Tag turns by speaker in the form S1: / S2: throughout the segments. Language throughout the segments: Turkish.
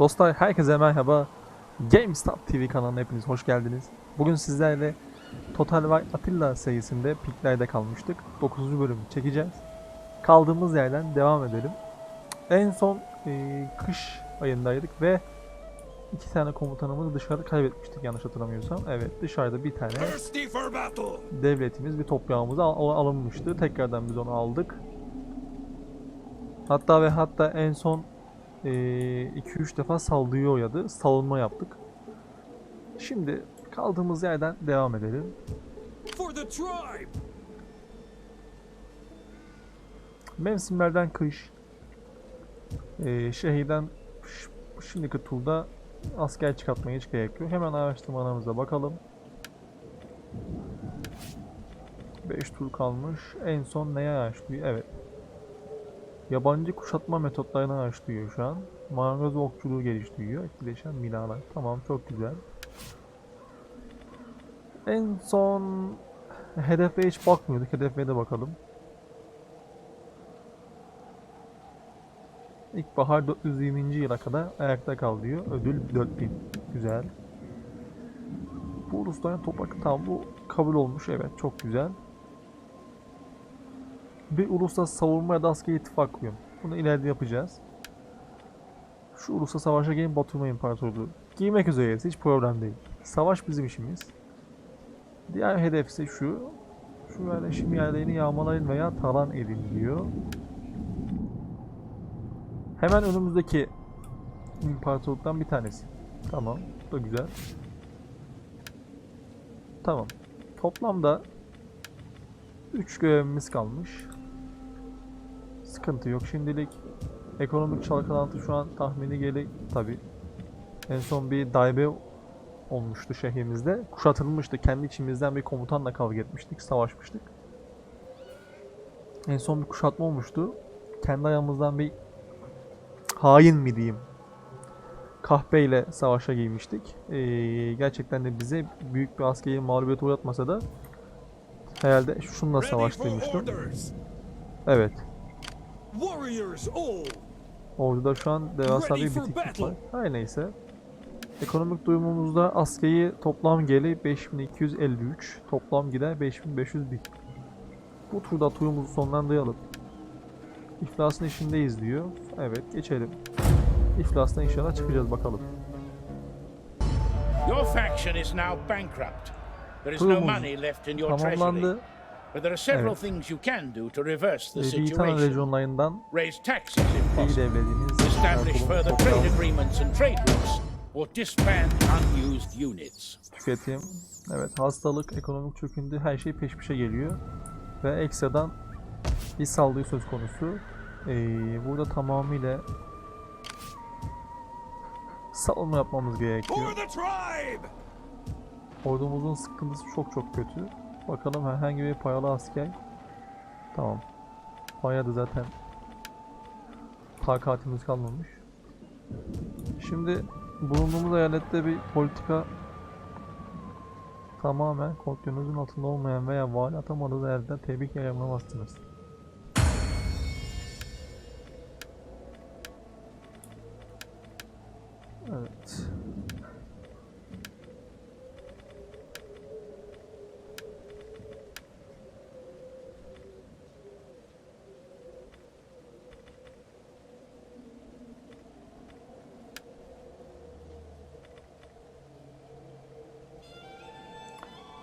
S1: Dostlar herkese merhaba. GameStop TV kanalına hepiniz hoş geldiniz. Bugün sizlerle Total War Attila serisinde piklerde kalmıştık. 9. bölümü çekeceğiz. Kaldığımız yerden devam edelim. En son e, kış ayındaydık ve iki tane komutanımızı dışarıda kaybetmiştik yanlış hatırlamıyorsam. Evet dışarıda bir tane devletimiz bir toprağımıza al- alınmıştı. Tekrardan biz onu aldık. Hatta ve hatta en son 2-3 defa saldırıya uğradı. Savunma yaptık. Şimdi kaldığımız yerden devam edelim. Mevsimlerden kış. Ee, şehirden şimdiki turda asker çıkartmaya hiç gerek yok. Hemen araştırmalarımıza bakalım. 5 tur kalmış. En son neye araştırıyor? Evet. Yabancı kuşatma metotlarını araştırıyor şu an. Marangoz okçuluğu geliştiriyor. Etkileşen binalar. Tamam çok güzel. En son hedefe hiç bakmıyorduk. Hedefe de bakalım. İlkbahar 420. yıla kadar ayakta kal diyor. Ödül 4000. Güzel. Bu uluslararası toprak bu kabul olmuş. Evet çok güzel. Bir uluslararası savunma ya da askeri ittifak kurun. Bunu ileride yapacağız. Şu uluslararası savaşa gelin Baturma İmparatorluğu. Giymek üzereyiz. Hiç problem değil. Savaş bizim işimiz. Diğer hedef ise şu. Şu yerleşim yerlerini yağmalayın veya talan edin diyor. Hemen önümüzdeki imparatorluktan bir tanesi. Tamam. Bu da güzel. Tamam. Toplamda 3 görevimiz kalmış. Sıkıntı yok şimdilik. Ekonomik çalkalantı şu an tahmini geli tabi. En son bir darbe olmuştu şehrimizde. Kuşatılmıştı. Kendi içimizden bir komutanla kavga etmiştik. Savaşmıştık. En son bir kuşatma olmuştu. Kendi ayağımızdan bir hain mi diyeyim kahpeyle savaşa girmiştik. Ee, gerçekten de bize büyük bir askeri mağlubiyet uğratmasa da herhalde şununla savaştırmıştım.
S2: orders!
S1: Evet.
S2: Warriors all!
S1: Orada şu an devasa bir bitiklik var. Her neyse. Ekonomik durumumuzda askeri toplam geli 5253, toplam gider 5501. Bu turda turumuzu sonlandıralım. İflasın işindeyiz diyor. Evet geçelim. İflastan inşallah çıkacağız bakalım.
S3: Your faction is now bankrupt. There is no money left in your treasury.
S1: Tamamlandı.
S3: But there are several things you can do to reverse the situation. Raise taxes if
S1: iyi
S3: possible. Establish further trade agreements and trade routes. Or disband unused units.
S1: tüketim. Evet hastalık, ekonomik çöküntü her şey peş peşe geliyor. Ve ekstradan bir saldırı söz konusu. Ee, burada tamamıyla savunma yapmamız
S2: For
S1: gerekiyor.
S2: the tribe!
S1: Ordumuzun sıkıntısı çok çok kötü. Bakalım herhangi bir paralı asker. Tamam. Bayağı da zaten takatimiz kalmamış. Şimdi bulunduğumuz eyalette bir politika tamamen kontrolünüzün altında olmayan veya vali atamadığınız yerde tebrik yayınlamazsınız.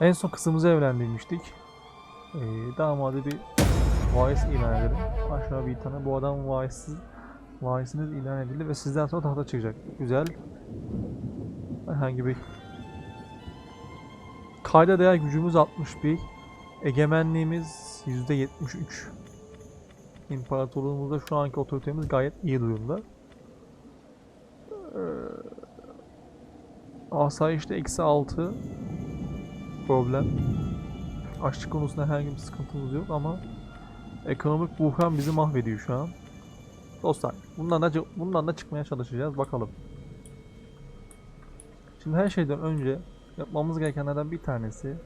S1: En son kızımızı evlendirmiştik. Ee, damadı bir varis ilan edelim. Aşağı bir tane bu adam varissiz varisiniz ilan edildi ve sizden sonra tahta çıkacak. Güzel. Herhangi bir kayda değer gücümüz 61. Egemenliğimiz %73. İmparatorluğumuzda şu anki otoritemiz gayet iyi durumda. Ee, Asayişte eksi 6 problem. Açlık konusunda herhangi bir sıkıntımız yok ama ekonomik buhran bizi mahvediyor şu an. Dostlar, bundan da bundan da çıkmaya çalışacağız bakalım. Şimdi her şeyden önce yapmamız gerekenlerden bir tanesi e,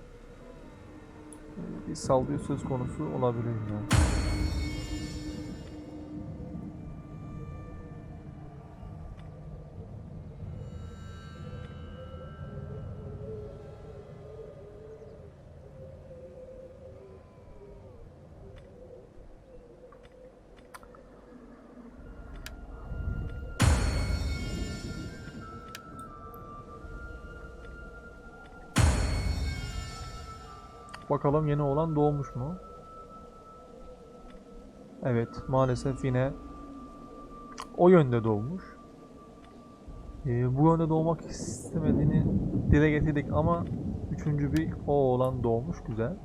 S1: bir saldırı söz konusu olabilir mi? Bakalım yeni olan doğmuş mu? Evet maalesef yine o yönde doğmuş. Ee, bu yönde doğmak istemediğini dile getirdik ama üçüncü bir o olan doğmuş güzel.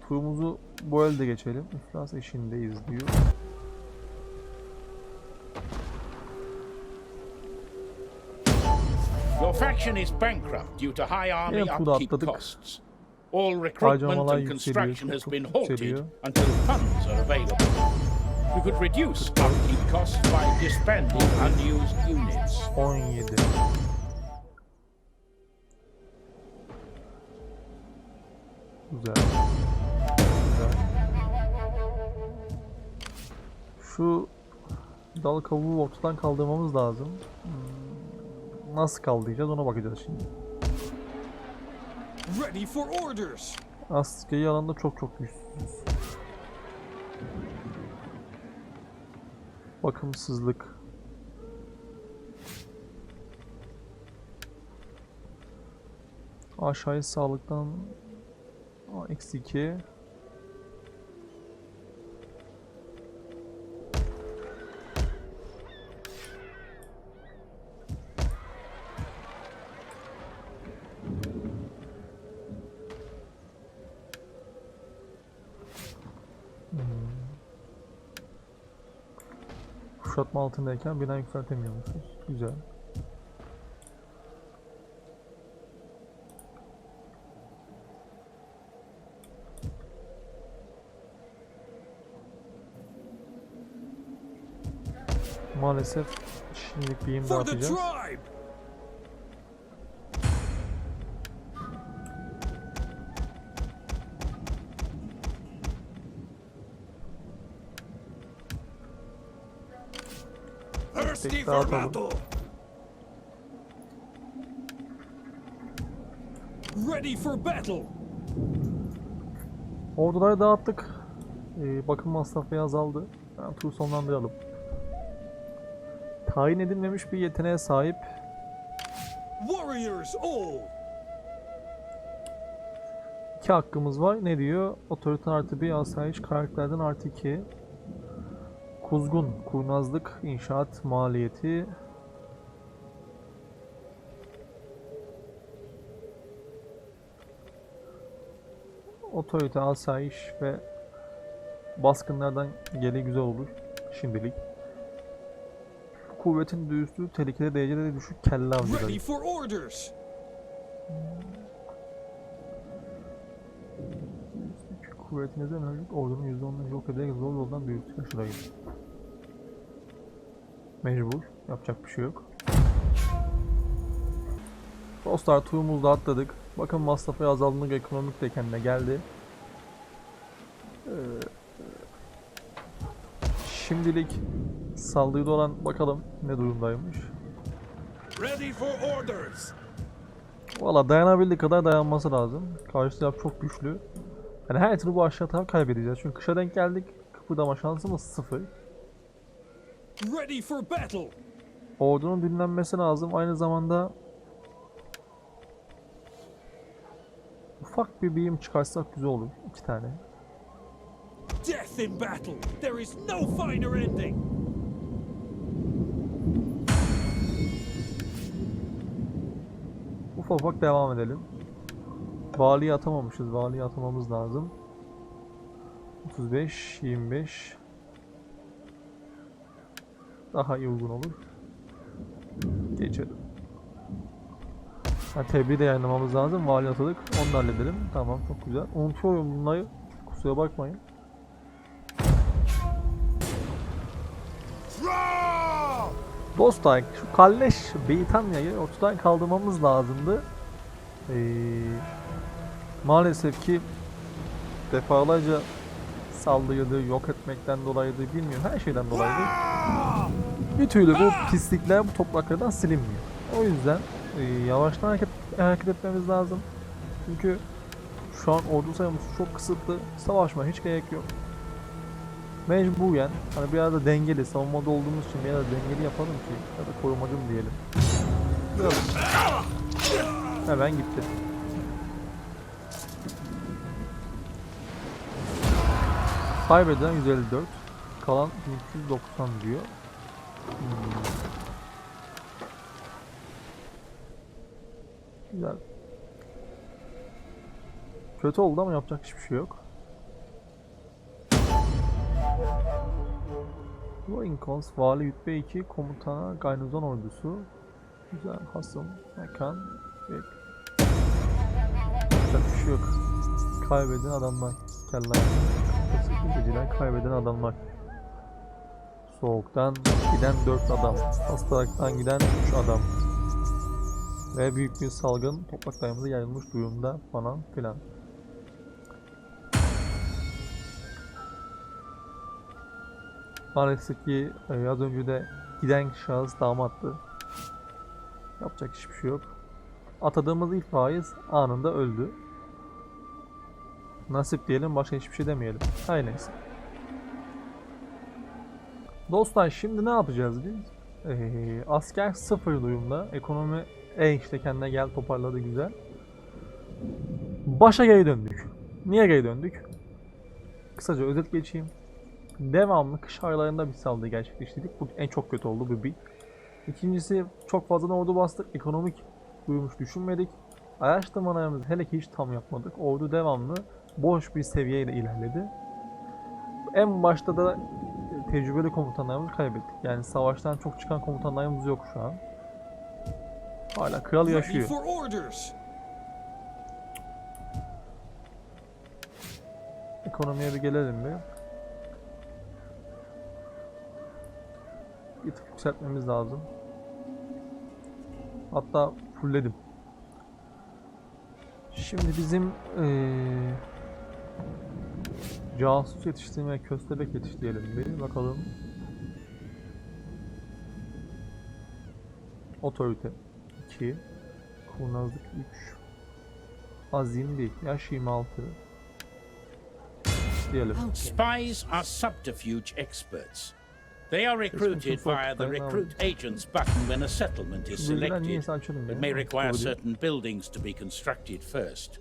S1: Turumuzu bu elde geçelim. İflas eşiğindeyiz diyor.
S3: Faction is bankrupt due to high army
S1: Yine
S3: upkeep
S1: atladık.
S3: costs. All recruitment and construction has been halted until funds are available. We could reduce upkeep costs by disbanding unused units.
S1: 17. Güzel. Güzel. Şu dal kavuğu ortadan kaldırmamız lazım. Hmm, Nasıl kaldıracağız ona bakacağız şimdi.
S2: Ready for orders.
S1: Askeri alanda çok çok güçsüzüz. Bakımsızlık. Aşağıya sağlıktan eksi 2. altındayken bina yükseltemiyormuşuz. Güzel. Maalesef şimdilik bir yem
S2: For
S1: Tek
S2: battle. Ready for battle.
S1: Orduları dağıttık. Ee, bakım masrafı azaldı. Ben tur sonlandıralım. Tayin edilmemiş bir yeteneğe sahip
S2: Warriors all.
S1: İki hakkımız var. Ne diyor? Otorite artı bir, asayiş karakterden artı iki. Kuzgun, kurnazlık, inşaat maliyeti. Otorite, asayiş ve baskınlardan geri güzel olur şimdilik. Kuvvetin düzlüğü tehlikeli derecede düşük kelle avcıları. Kuvvetinize mevcut ordunun %10'unu yok ederek zor yoldan büyütü taşırayım. Mecbur. Yapacak bir şey yok. Dostlar turumuzda atladık. Bakın masrafı azaldığında ekonomik de kendine geldi. Ee, şimdilik saldırıda olan bakalım ne durumdaymış.
S2: Ready for orders.
S1: Valla dayanabildiği kadar dayanması lazım. Karşı taraf çok güçlü. Yani her türlü bu aşağı taraf kaybedeceğiz. Çünkü kışa denk geldik. Kıpırdama şansımız sıfır.
S2: Ready for battle.
S1: Ordunun dinlenmesi lazım. Aynı zamanda ufak bir birim çıkarsak güzel olur. iki tane.
S2: Death in battle. There is no finer ending.
S1: Ufak ufak devam edelim. Valiyi atamamışız. Valiyi atamamız lazım. 35, 25 daha iyi uygun olur. Geçelim. Ha, tebliğ de yayınlamamız lazım. Vali atadık. Onu da halledelim. Tamam çok güzel. Unutuyorum bunları. Kusura bakmayın. Dostlar şu Kalleş Beytanya'yı ortadan kaldırmamız lazımdı. Ee, maalesef ki defalarca saldırıydı, yok etmekten dolayıydı, bilmiyorum her şeyden dolayıydı. Bir türlü bu pislikler bu topraklardan silinmiyor. O yüzden e, yavaştan hareket, hareket etmemiz lazım. Çünkü şu an ordu sayımız çok kısıtlı. Savaşma hiç gerek yok. Mecburen hani biraz da dengeli savunmada olduğumuz için biraz da dengeli yapalım ki ya da korumacım diyelim. Hemen gitti. Kaybeden 154. Kalan 390 diyor. Hmm. Güzel. Kötü oldu ama yapacak hiçbir şey yok. Lincolns, Vali Rütbe 2, Komutana, Garnizon Ordusu. Güzel, Hasım, Mekan, ve... Yapacak bir şey yok. Kaybeden adamlar. Keller. Geceler kaybeden adamlar. Soğuktan giden 4 adam. Hastalıktan giden 3 adam. Ve büyük bir salgın topraklarımıza yayılmış durumda falan filan. Maalesef ki e, az önce de giden şahıs damattı. Yapacak hiçbir şey yok. Atadığımız ilk faiz anında öldü. Nasip diyelim başka hiçbir şey demeyelim. Her neyse. Dostlar şimdi ne yapacağız biz? Ee, asker sıfır durumda. Ekonomi en işte kendine gel toparladı güzel. Başa geri döndük. Niye geri döndük? Kısaca özet geçeyim. Devamlı kış aylarında bir saldırı gerçekleştirdik. Bu en çok kötü oldu bu bir. İkincisi çok fazla ordu bastık. Ekonomik duymuş düşünmedik. Araştırmalarımızı hele ki hiç tam yapmadık. Ordu devamlı boş bir seviyeyle ilerledi. En başta da tecrübeli komutanlarımızı kaybettik. Yani savaştan çok çıkan komutanlarımız yok şu an. Hala kral yaşıyor. Ekonomiye bir gelelim bir. Bir tık yükseltmemiz lazım. Hatta fullledim. Şimdi bizim eee casus yetiştirmeye köstebek yetiştirelim bir bakalım. Otorite 2 Kurnazlık 3 Azim 1 Yaş 26 diyelim.
S3: Spies are subterfuge experts. They are recruited via the recruit agents button when a settlement is selected. It may require certain buildings to be constructed first.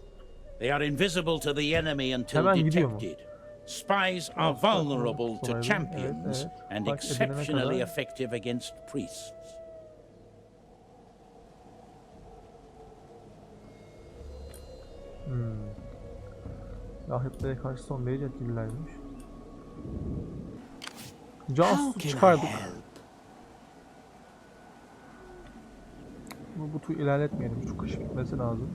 S3: They are invisible to the enemy until
S1: Hemen
S3: detected. Spies are vulnerable to champions and exceptionally effective against priests.
S1: Hmm. Rahiplere karşı son derece etkililermiş. Casus çıkardık. Bu butu ilerletmeyelim. Şu kış bitmesi lazım.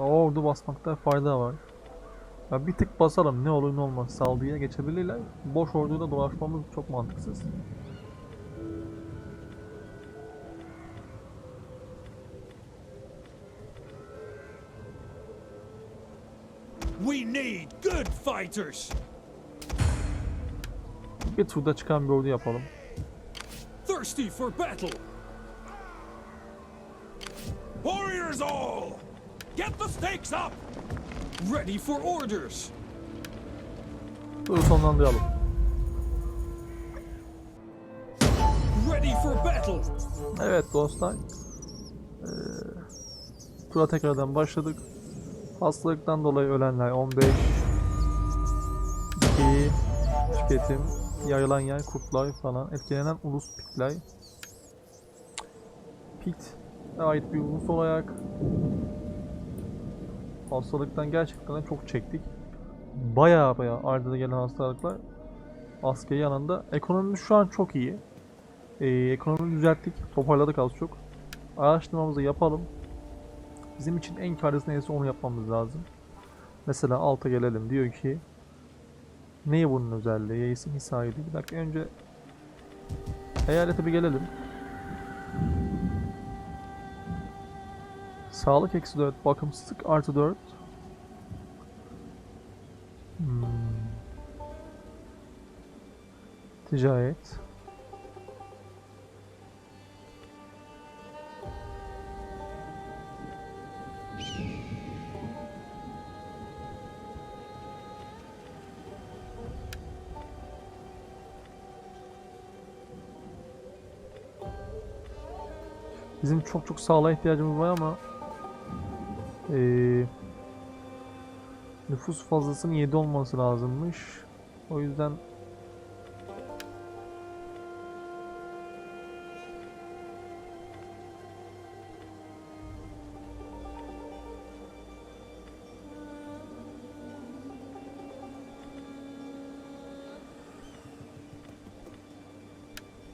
S1: O ordu basmakta fayda var. Ya bir tık basalım ne olur ne olmaz saldırıya geçebilirler. Boş orduyla dolaşmamız çok mantıksız.
S2: We need good fighters.
S1: Bir turda çıkan bir ordu yapalım.
S2: Thirsty for battle. Warriors all. Get the stakes up. Ready for orders.
S1: Turu sonlandıralım.
S2: Ready for battle.
S1: Evet dostlar. Ee, tura tekrardan başladık. Hastalıktan dolayı ölenler 15 2 tüketim yayılan yer kurtlar falan etkilenen ulus pitler pit ait bir ulus olarak hastalıktan gerçekten çok çektik. Baya baya ardında gelen hastalıklar askeri yanında. Ekonomimiz şu an çok iyi. Ee, ekonomiyi düzelttik. Toparladık az çok. Araştırmamızı yapalım. Bizim için en karlısı neyse onu yapmamız lazım. Mesela alta gelelim. Diyor ki Neyi bunun özelliği? Yeisin hisariydi. Bir dakika önce eyalete bir gelelim. Sağlık eksi 4, bakımsızlık artı 4. Hmm. Ticaret. Bizim çok çok sağlığa ihtiyacımız var ama eee, nüfus fazlasının 7 olması lazımmış. O yüzden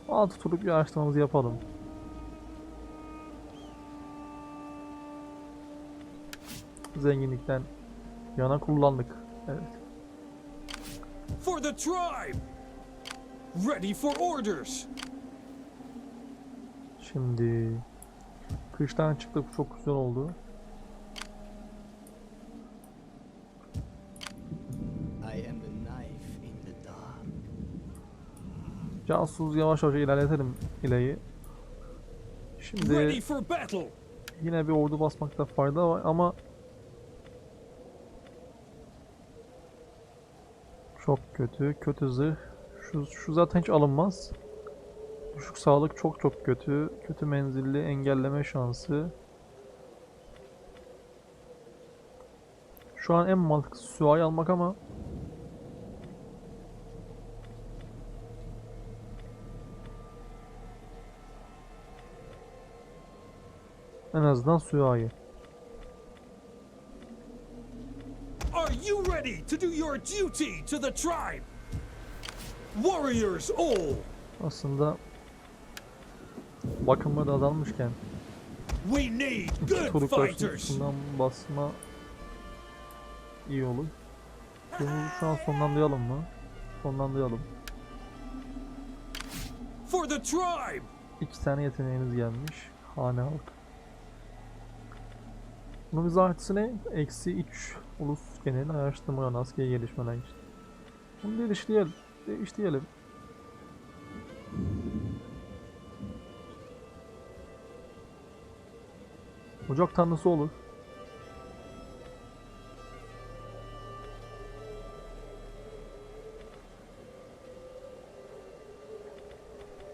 S1: altı turluk bir araştırmamızı yapalım. Zenginlikten yana kullandık. Evet.
S2: For the tribe! Ready for orders!
S1: Şimdi kıştan çıktık çok güzel oldu.
S4: I am the knife in the dark.
S1: Casus yavaş yavaş ilerletelim ileyi. Şimdi yine bir ordu basmakta fayda var ama çok kötü. Kötü zırh. Şu, şu zaten hiç alınmaz. Düşük sağlık çok çok kötü. Kötü menzilli engelleme şansı. Şu an en mantıklısı süvari almak ama en azından süvari.
S2: Are you ready to do your duty to the tribe? Warriors all!
S1: Aslında bakımı da azalmışken
S2: We need good fighters!
S1: şundan basma iyi olur. Turumuzu şu an sonlandıralım mı? Sonlandıralım.
S2: For the tribe!
S1: İki tane yeteneğimiz gelmiş. Hane halk. Bunun artısı ne? Eksi 3 ulus genel araştırma askeri gelişmeler için. Bunu değiştirelim. Değiştirelim. Ocak tanrısı olur.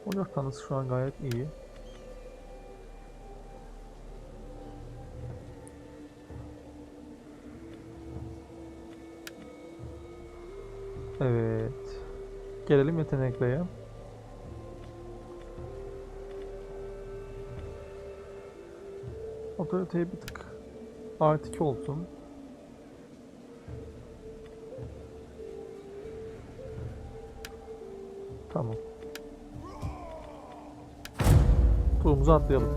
S1: Ocak tanrısı şu an gayet iyi. Evet. Gelelim yeteneklere. Otoriteye bir tık artı 2 olsun. Tamam. Turumuzu atlayalım.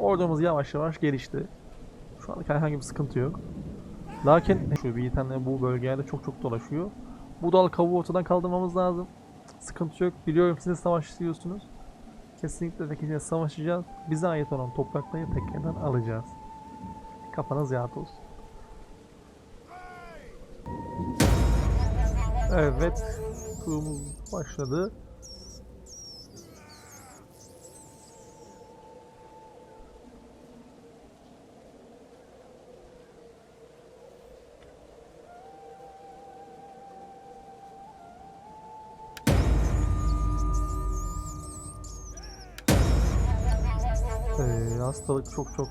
S1: Ordumuz yavaş yavaş gelişti. Şu an herhangi bir sıkıntı yok. Lakin şu bir bu bölgelerde çok çok dolaşıyor. Bu dal kavuğu ortadan kaldırmamız lazım. Sıkıntı yok. Biliyorum siz de savaş istiyorsunuz. Kesinlikle kesinlikle savaşacağız. Bize ait olan toprakları tekrardan alacağız. Kafanız rahat olsun. Evet. Turumuz başladı. Ee, hastalık çok çok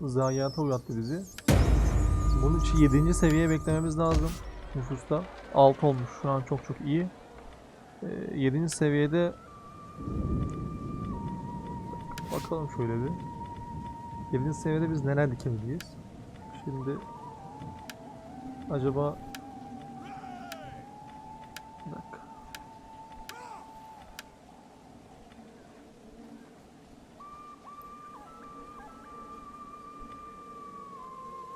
S1: zayiata uğrattı bizi. Bunun için 7. seviyeye beklememiz lazım nüfusta. 6 olmuş şu an çok çok iyi. Ee, 7. seviyede bakalım şöyle bir. 7. seviyede biz neler dikemeliyiz? Şimdi acaba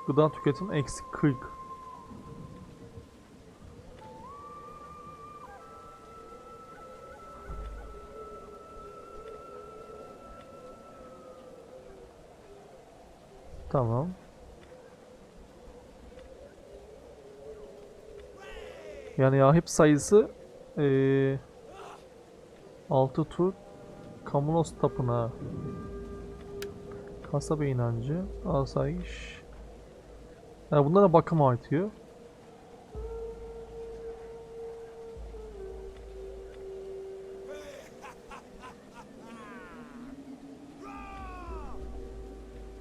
S1: Gıda tüketim eksi 40. Tamam. Yani rahip sayısı eee 6 tur Kamunos tapınağı kasaba inancı asayiş yani bunlara bakım artıyor.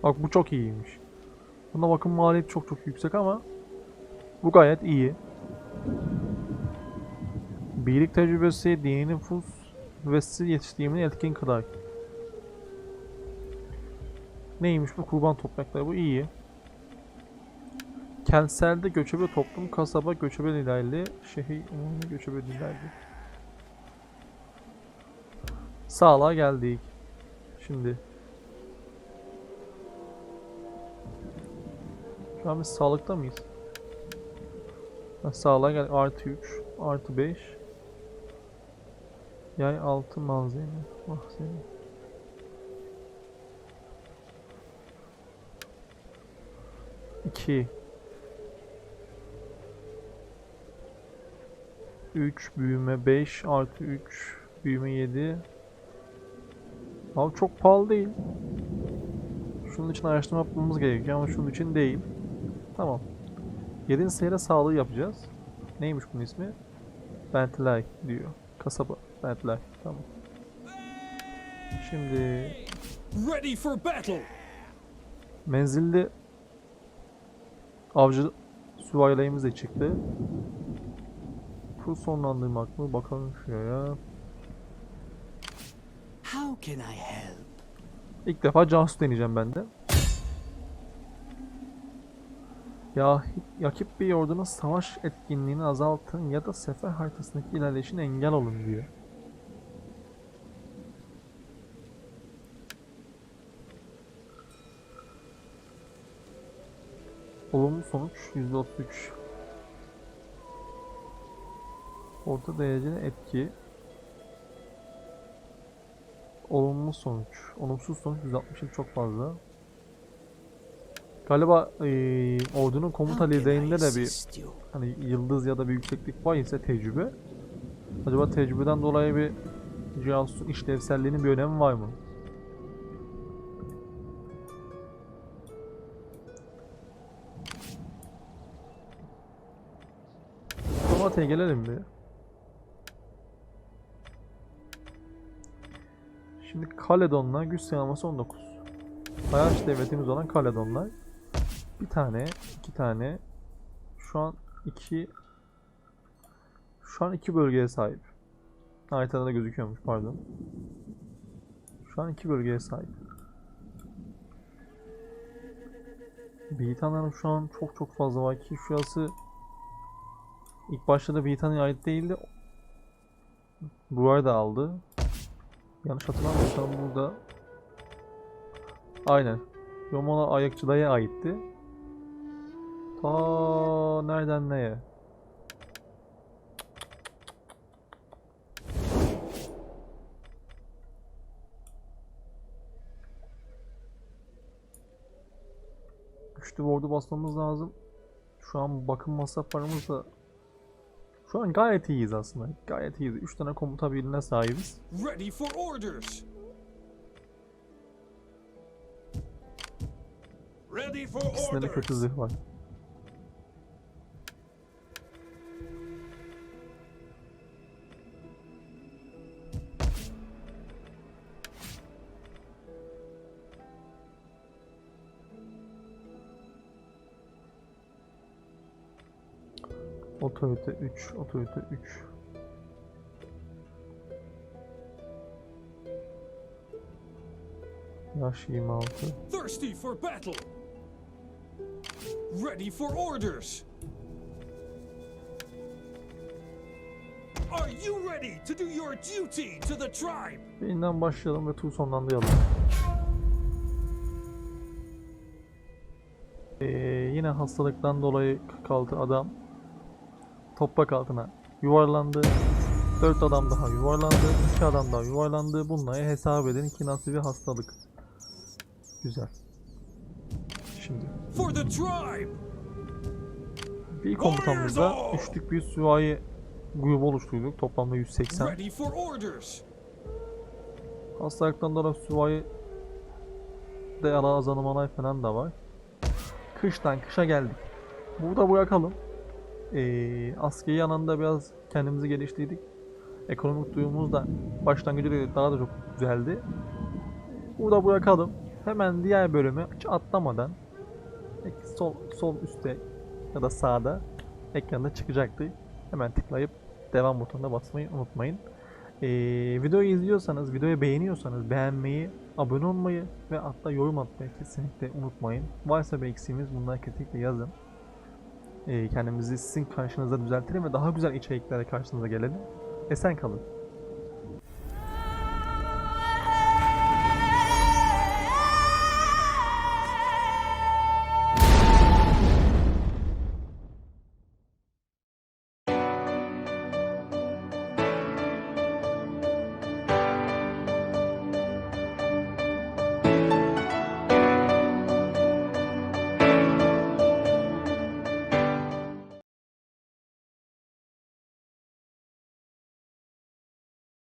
S1: Bak bu çok iyiymiş. Buna bakım maliyeti çok çok yüksek ama bu gayet iyi. Birlik tecrübesi, dini nüfus ve siz yetiştiğimin etkin kadar. Neymiş bu kurban toprakları? Bu iyi. Kentselde göçebe toplum, kasaba göçebe ilerli, şehir umumi göçebe ilerli. Sağlığa geldik. Şimdi. Şu an biz sağlıkta mıyız? Ha, sağlığa gel. Artı 3, artı 5. Yay 6 malzeme. Malzeme. İki. 3 büyüme 5 artı 3 büyüme 7 Abi çok pahalı değil. Şunun için araştırma yapmamız gerekiyor ama şunun için değil. Tamam. 7. seyre sağlığı yapacağız. Neymiş bunun ismi? Bentley diyor. Kasaba. Bentley. Tamam. Şimdi
S2: Ready for battle!
S1: menzilli avcı süvarilerimiz de çıktı. Tur sonlandırmak mı? Bakalım şuraya.
S4: How can I help?
S1: İlk defa casus deneyeceğim ben de. Ya yakip bir ordunun savaş etkinliğini azaltın ya da sefer haritasındaki ilerleyişine engel olun diyor. Olumlu sonuç %33. Orta dereceli etki Olumlu sonuç. Olumsuz sonuç 160 çok fazla. Galiba eee ordunun komuta liderinde de bir hani yıldız ya da bir yükseklik var ise tecrübe. Acaba tecrübeden dolayı bir casusun işlevselliğinin bir önemi var mı? Tomata'ya gelelim bir. Şimdi Kaledonlar güç sıralaması 19. Hayaç devletimiz olan Kaledonlar. Bir tane, iki tane. Şu an iki şu an iki bölgeye sahip. Haritada da gözüküyormuş pardon. Şu an iki bölgeye sahip. Britanların şu an çok çok fazla var ki şurası ilk başta da Britanya'ya ait değildi. Buvar da aldı. Yanlış hatırlamıyorsam burada Aynen. Yomona ayakçıdaya aitti. Ta nereden neye? Güçlü ordu basmamız lazım. Şu an bakım masraflarımız da şu an gayet iyiyiz aslında. Gayet iyiyiz. 3 tane komuta birliğine sahibiz.
S2: Ready for orders! Ready for
S1: İkisinde de kötü
S2: orders!
S1: zırh var. Otorite 3, otorite 3. Yaş 26.
S2: Thirsty for battle! Ready for orders! Are you ready to do your duty to the tribe?
S1: Birinden başlayalım ve tur sonlandıralım. Ee, yine hastalıktan dolayı kaldı adam. Toprak altına yuvarlandı. 4 adam daha yuvarlandı. 2 adam daha yuvarlandı. Bunları hesap edin ki nasıl bir hastalık. Güzel. Şimdi bir komutamızda üçlük bir süvari grubu oluşturduk. Toplamda 180.
S2: Ready for orders!
S1: Hastalıktan dolayı süvari de ara azalmalar falan da var. Kıştan kışa geldik. Burada bırakalım. Ee, askeri yanında biraz kendimizi geliştirdik. Ekonomik durumumuz da başlangıcı da daha da çok güzeldi. Burada bırakalım. Hemen diğer bölümü hiç atlamadan sol, sol üstte ya da sağda ekranda çıkacaktır. Hemen tıklayıp devam butonuna basmayı unutmayın. Ee, videoyu izliyorsanız, videoyu beğeniyorsanız beğenmeyi, abone olmayı ve hatta yorum atmayı kesinlikle unutmayın. Varsa bir eksiğimiz bunları kesinlikle yazın. Ee, kendimizi sizin karşınızda düzeltelim ve daha güzel içeriklerle karşınıza gelelim. Esen kalın.